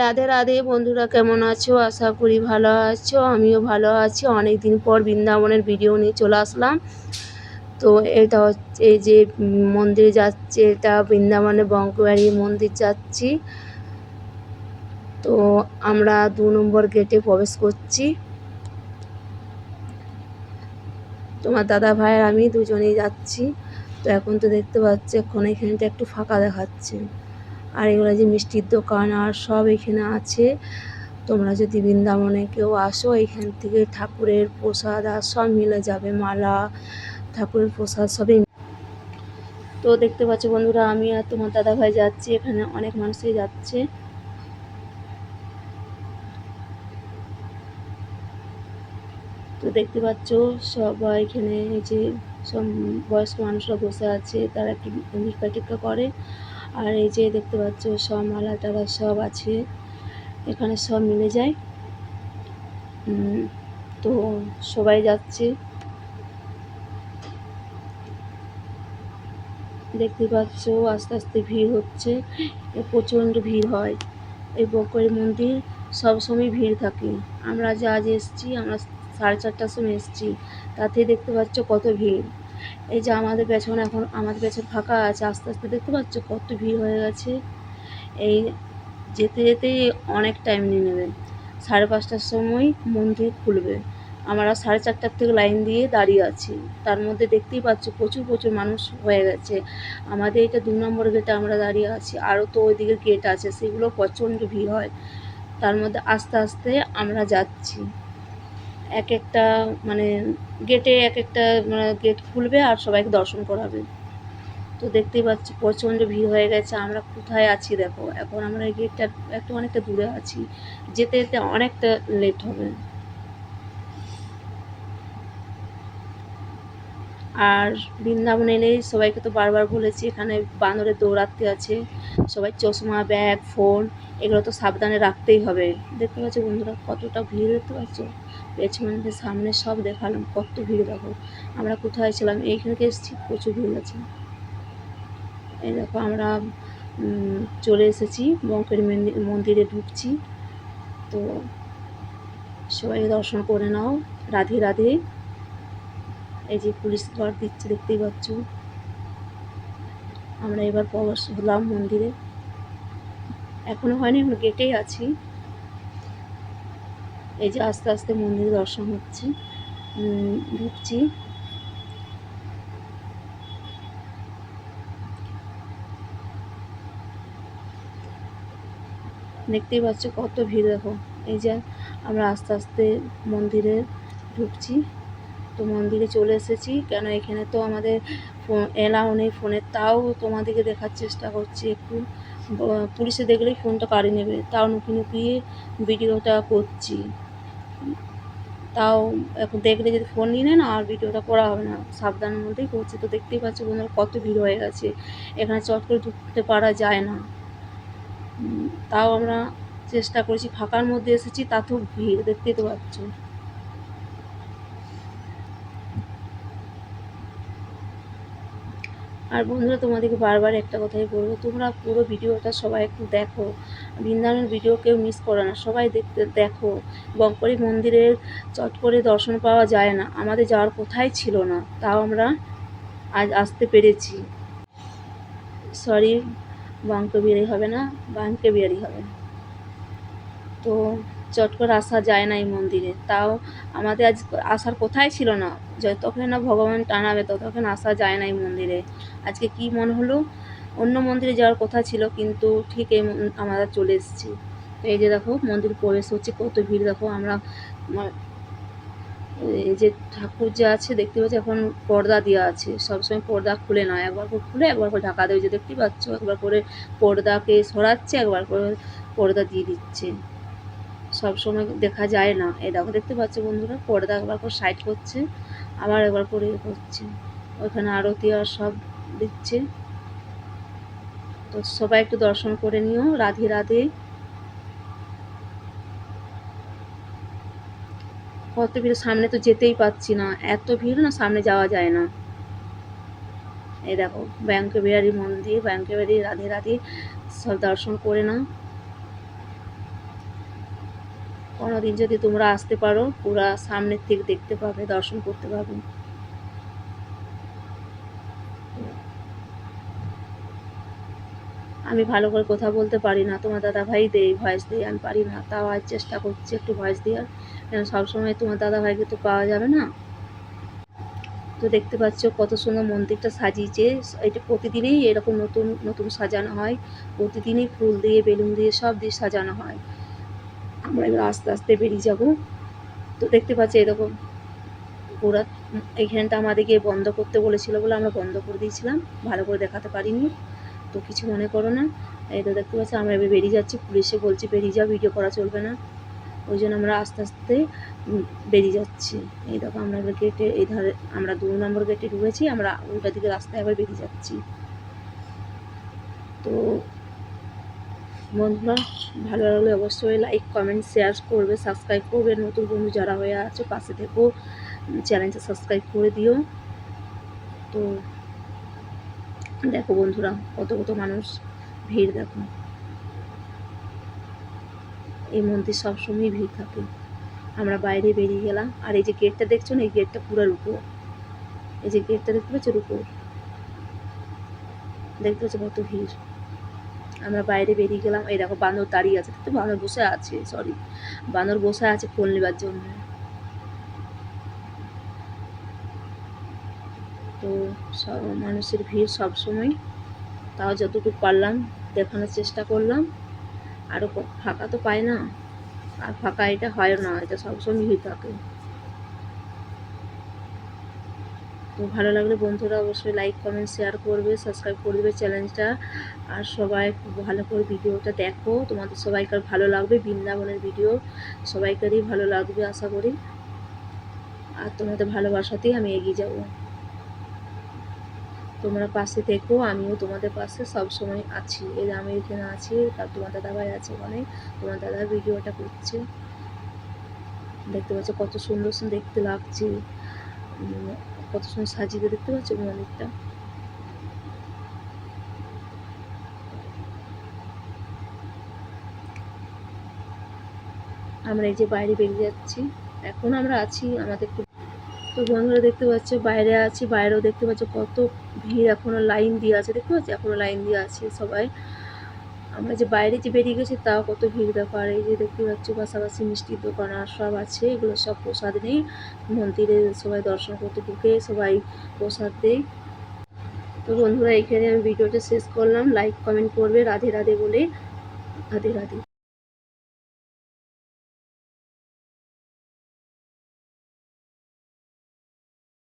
রাধে রাধে, বন্ধুরা কেমন আছো? আশা করি ভালো আছো, আমিও ভালো আছি। অনেক দিন পর বৃন্দাবনের ভিডিও নিয়ে চলে আসলাম। তো এটা হচ্ছে এই যে মন্দিরে যাচ্ছে, এটা বৃন্দাবনে বঙ্কবাড়ি মন্দির যাচ্ছি। তো আমরা দু নম্বর গেটে প্রবেশ করছি। তোমার দাদা ভাই আর আমি দুজনেই যাচ্ছি। তো এখন তো দেখতে পাচ্ছি, এখন এখানটা একটু ফাঁকা দেখাচ্ছে। আর এগুলো যে মিষ্টির দোকান আর সব এখানে আছে। তোমরা যদি বৃন্দাবনে কেউ আসো, এখান থেকে ঠাকুরের প্রসাদ আর সব মিলে যাবে, মালা, ঠাকুরের প্রসাদ সবই তো দেখতে পাচ্ছ বন্ধুরা, আমি আর তোমার দাদা ভাই যাচ্ছি, এখানে অনেক মানুষই যাচ্ছে। তো দেখতে পাচ্ছ সবাই এখানে যে সব বয়স্ক মানুষরা বসে আছে, তারা একটু ভিক্ষা টিক্ষা করে। আর এই যে দেখতে পাচ্ছ, সব মালা টালা সব আছে। এখানে সব মিলে যায়। তো সবাই যাচ্ছে। দেখতে পাচ্ছ, আস্তে আস্তে ভিড় হচ্ছে। প্রচণ্ড ভিড় হয়। এই বকরি মন্দির সবসময় ভিড় থাকে। আমরা যে আজ এসছি, আমরা সাড়ে চারটার সময় এসছি। তাতে দেখতে পাচ্ছ কত ভিড়। এই যে আমাদের পেছনে এখন, আমাদের পেছনে ফাঁকা আছে, আস্তে আস্তে দেখতে পাচ্ছ কত ভিড় হয়ে গেছে। এই যেতে যেতে অনেক টাইম নিয়ে নেবে। সাড়ে পাঁচটার সময় মন্দির খুলবে। আমরা সাড়ে চারটার থেকে লাইন দিয়ে দাঁড়িয়ে আছি। তার মধ্যে দেখতেই পাচ্ছ প্রচুর প্রচুর মানুষ হয়ে গেছে। আমাদের এটা দু নম্বর গেটে আমরা দাঁড়িয়ে আছি। আরও তো ওইদিকে গেট আছে, সেগুলো প্রচণ্ড ভিড় হয়। তার মধ্যে আস্তে আস্তে আমরা যাচ্ছি। এক একটা মানে গেটে এক একটা মানে গেট খুলবে আর সবাইকে দর্শন করাবে। তো দেখতেই পাচ্ছি, প্রচণ্ড ভিড় হয়ে গেছে। আমরা কোথায় আছি দেখো? এখন আমরা এই গেটটার একটু অনেকটা দূরে আছি। যেতে যেতে অনেকটা লেট হবে। আর বৃন্দাবন এলেই সবাইকে তো বারবার বলেছি, এখানে বান্দরের দৌড়াতে আছে। সবাই চশমা, ব্যাগ, ফোন, এগুলো তো সাবধানে রাখতেই হবে। দেখতে পাচ্ছ বন্ধুরা, কতটা ভিড়, দেখতে পাচ্ছ? পেছনে সামনে সব দেখালাম, কত ভিড় দেখো। আমরা কোথায় ছিলাম? এইখানে এসেছি, প্রচুর ভিড় আছে এই দেখো, আমরা চলে এসেছি, বঙ্কের মন্দি- মন্দিরে ঢুকছি। তো সবাই দর্শন করে নাও। রাধে রাধে। এই যে পুলিশ গার্ড দিচ্ছে, দেখতেই পাচ্ছ। আমরা এবার প্রবেশ হলাম মন্দিরে। এখনও হয়নি, এখন গেটেই আছি। এই যে আস্তে আস্তে মন্দির দর্শন হচ্ছে। ঢুকছি। দেখতেই পাচ্ছ কত ভিড় দেখো। এই যে আমরা আস্তে আস্তে মন্দিরে ঢুকছি। তো মন্দিরে চলে এসেছি। কেন এখানে তো আমাদের এলাও নেই ফোনের, তাও তোমাদেরকে দেখার চেষ্টা করছি একটু। পুলিশে দেখলেই ফোনটা কাড়ি নেবে। তাও নুকি নুকিয়ে ভিডিওটা করছি। তাও এখন দেখলে যদি ফোন নিয়ে নেয় না আর ভিডিওটা করা হবে না। সাবধানের মধ্যেই করছি। তো দেখতেই পাচ্ছি বন্ধুরা কত ভিড় হয়ে গেছে। এখানে চট করে ঢুকতে পারা যায় না। তাও আমরা চেষ্টা করেছি। ফাঁকার মধ্যে এসেছি, তাতেও ভিড়। দেখতেই তো পাচ্ছ। আর বন্ধুরা, তোমাদেরকে বারবার একটা কথাই বলব, তোমরা পুরো ভিডিওটা সবাই একটু দেখো। বৃন্দাবনের ভিডিও কেউ মিস করো না, সবাই দেখতে দেখো। বঙ্করি মন্দিরের চট করে দর্শন পাওয়া যায় না, আমাদের যাওয়ার কোথায় ছিল না, তাও আমরা আজ আসতে পেরেছি। সরি বাঙ্কে বিয়ারি হবে না বাঙ্কে বিয়ারি হবে। তো চট করে আসা যায় না এই মন্দিরে। তাও আমাদের আজ আসার কোথায় ছিল না। যতক্ষণ না ভগবান টানাবে, ততক্ষণ আসা যায় না এই মন্দিরে। আজকে কি মনে হলো? অন্য মন্দিরে যাওয়ার কথা ছিল, কিন্তু ঠিক এই আমরা চলে এসেছি। এই যে দেখো, মন্দির প্রবেশ হচ্ছে, কত ভিড়। দেখো, আমরা এই যে ঠাকুর যে আছে, দেখতে পাচ্ছি, এখন পর্দা দেওয়া আছে। সবসময় পর্দা খুলে না একবার করে খুলে, একবার করে ঢাকা দেয় যে দেখতেই পাচ্ছ? একবার করে পর্দাকে সরাচ্ছে, একবার করে পর্দা দিয়ে দিচ্ছে। সব সময় দেখা যায় না। এই দেখো, দেখতে পাচ্ছ বন্ধুরা, পর্দা একবার করে সাইড করছে, আবার একবার করে করছে। ওইখানে আরতি আর সব দিচ্ছে। তো সবাই একটু দর্শন করে নিও, রাধে রাধে। কত ভিড়, সামনে তো যেতেই পাচ্ছি না। এত ভিড় না, সামনে যাওয়া যায় না। এই দেখো ব্যাংকে বিহারি মন্দির ব্যাংকে বিহারি রাধে রাধে। সব দর্শন করে নাও। কোনোদিন যদি তোমরা আসতে পারো, পুরা সামনের থেকে দেখতে পাবে, দর্শন করতে পাবে আমি ভালো করে কথা বলতে পারি না। তোমার দাদা ভাই দেই ভয়েস দিই, আমি পারি না। তাও আজ চেষ্টা করছি একটু ভয়েস দেওয়ার। কেন সবসময় তোমার দাদা ভাইকে তো পাওয়া যাবে না? তো দেখতে পাচ্ছ কত সুন্দর মন্দিরটা সাজিয়েছে। এটা প্রতিদিনই এরকম নতুন নতুন সাজানো হয়। প্রতিদিনই ফুল দিয়ে, বেলুন দিয়ে সব দিয়ে সাজানো হয়। আমরা এবার আস্তে আস্তে বেরিয়ে যাব। তো দেখতে পাচ্ছি এরকম পুরা এইখানটা আমাদেরকে বন্ধ করতে বলেছিল বলে আমরা বন্ধ করে দিয়েছিলাম, ভালো করে দেখাতে পারিনি। তো কিছু মনে করো না। এই তো দেখতে পাচ্ছি, আমরা এবার বেরিয়ে যাচ্ছি। পুলিশে বলছি, বেরিয়ে যাও ভিডিও করা চলবে না। ওই জন্য আমরা আস্তে আস্তে বেরিয়ে যাচ্ছি। এই দেখো, আমরা গেটে এই ধারে, আমরা দু নম্বর গেটে ঢুকেছি, আমরা উল্টা দিকে রাস্তায় আবার বেরিয়ে যাচ্ছি। তো বন্ধুরা, ভালো লাগলে অবশ্যই লাইক কমেন্ট শেয়ার করবে সাবস্ক্রাইব করবে। নতুন বন্ধু যারা হয়ে আছে, পাশে থেকেও চ্যানেলটা সাবস্ক্রাইব করে দিও। তো দেখো বন্ধুরা, কত কত মানুষ ভিড় দেখো। এই মন্দির সবসময় ভিড় থাকে। আমরা বাইরে বেরিয়ে গেলাম। আর এই যে গেটটা দেখছ না, এই গেটটা পুরো উপর এই যে গেটটা দেখতে পাচ্ছ উপর দেখতে পাচ্ছ কত ভিড়। আমরা বাইরে বেরিয়ে গেলাম। এই দেখো, বানর দাঁড়িয়ে আছে। তো বানর বসে আছে সরি বানর বসে আছে ফোন নেবার জন্য। তো সব মানুষের ভিড় সব সময় তাও যতটুকু পারলাম, দেখানোর চেষ্টা করলাম। আরও ফাঁকা তো পায় না। আর ফাঁকা এটা হয় না, এটা সবসময় ভিড় থাকে তো ভালো লাগলে বন্ধুরা অবশ্যই লাইক কমেন্ট শেয়ার করবে সাবস্ক্রাইব করে দেবে চ্যানেলটা আর সবাই ভালো করে ভিডিওটা দেখো। তোমাদের সবাইকার ভালো লাগবে বৃন্দাবনের ভিডিও সবাইকারই ভালো লাগবে আশা করি। আর তোমাদের ভালোবাসাতেই আমি এগিয়ে যাব। তোমরা পাশে থেকো, আমিও তোমাদের পাশে সব সময় আছি। এই আমি এখানে আছি তার তোমার দাদা ভাই আছে ওখানে। তোমার দাদা ভিডিওটা করছে। দেখতে পাচ্ছ কত সুন্দর সুন্দর দেখতে লাগছে। কত সুন্দর সাজিয়ে দেখতে পাচ্ছ মন্দিরটা আমরা এই যে বাইরে বেরিয়ে যাচ্ছি। এখন আমরা আছি আমাদের একটু তো বন্ধুরা দেখতে পাচ্ছ, বাইরে আছি, বাইরেও দেখতে পাচ্ছ কত ভিড়, এখনও লাইন দিয়ে আছে, দেখতে পাচ্ছ? এখনও লাইন দিয়ে আছে সবাই। আমরা যে বাইরে যে বেরিয়ে গেছি তাও কত ভিড় ব্যাপার, এই যে দেখতে পাচ্ছি পাশাপাশি মিষ্টির দোকান আর সব আছে, এগুলো সব প্রসাদ নেই। মন্দিরে সবাই দর্শন করতে ঢুকে সবাই প্রসাদ দেয়। তো বন্ধুরা, এখানে আমি ভিডিওটা শেষ করলাম। লাইক কমেন্ট করবে রাধে রাধে বলে। রাধে রাধে।